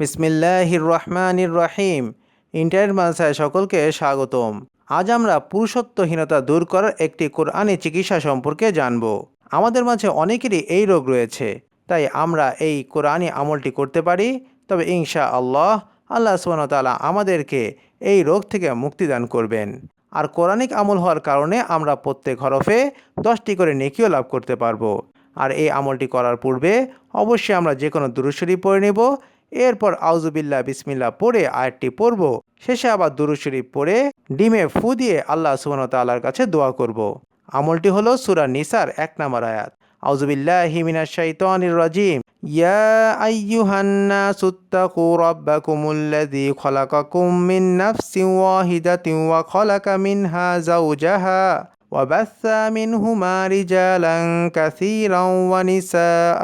বিসমিল্লাহির রহমানির রহিম। ইন্টারনেট মানসায় সকলকে স্বাগতম। আজ আমরা পুরুষত্বহীনতা দূর করার একটি কোরআনি চিকিৎসা সম্পর্কে জানব। আমাদের মাঝে অনেকেরই এই রোগ রয়েছে, তাই আমরা এই কোরআনি আমলটি করতে পারি। তবে ইনশা আল্লাহ আল্লাহ সুবাহতালা আমাদেরকে এই রোগ থেকে মুক্তিদান করবেন। আর কোরআনিক আমল হওয়ার কারণে আমরা প্রত্যেক হরফে দশটি করে নেকিও লাভ করতে পারব। আর এই আমলটি করার পূর্বে অবশ্যই আমরা যে কোনো দুরুশরী পড়ে নেব এরপর আউজুবিল্লা বিসমিল্লা পড়ে আয়াতটি পড়ব শেষে আবার দুরুশরীফ পড়ে ডিমে ফু দিয়ে আল্লাহ সুবহান তাল্লার কাছে দোয়া করব। আমলটি হলো সুরা নিসার এক নম্বর আয়াত আউজুবিল্লাহ হিমিনা শাইতানির রাজিম ইয়া আইয়ুহান্না সুত্তাকু রাব্বাকুমুল্লাযী খলাকাকুম মিন নাফসিন ওয়াহিদাতিন ওয়া খলাকা মিনহা যাওজাহা وبث منهما رجالا كثيرا ونساء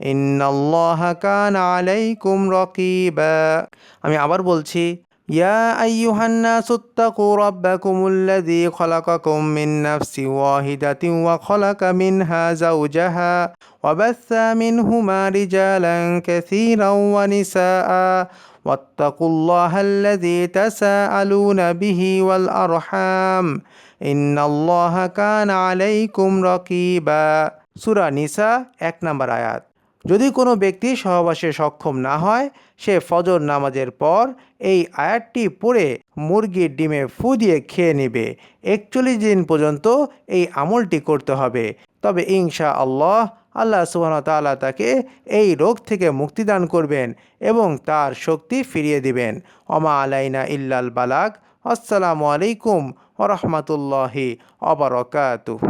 إن الله كان عليكم رقيبا আমি আবার বলছি يا أيها الناس اتقوا ربكم الذي خلقكم من نفس واحدة وخلق منها زوجها وبث منهما رجالا كثيرا ونساء واتقوا الله الذي تساءلون به والأرحام إن الله كان عليكم رقيبا সুরা নিসা এক নম্বর আয়াত যদি কোনো ব্যক্তি সহবাসে সক্ষম না হয়, সে ফজর নামাজের পর এই আয়াতটি পড়ে মুরগির ডিমে ফু দিয়ে খেয়ে নেবে। একচল্লিশ দিন পর্যন্ত এই আমলটি করতে হবে। তবে ইনশা আল্লাহ আল্লাহ সুবাহ তাআলা তাকে এই রোগ থেকে মুক্তিদান করবেন এবং তার শক্তি ফিরিয়ে দিবেন। অমা আলাইনা ইল্লাল বালাক আসসালামু আলাইকুম ওরহমতুল্লাহি অবরকাতুহ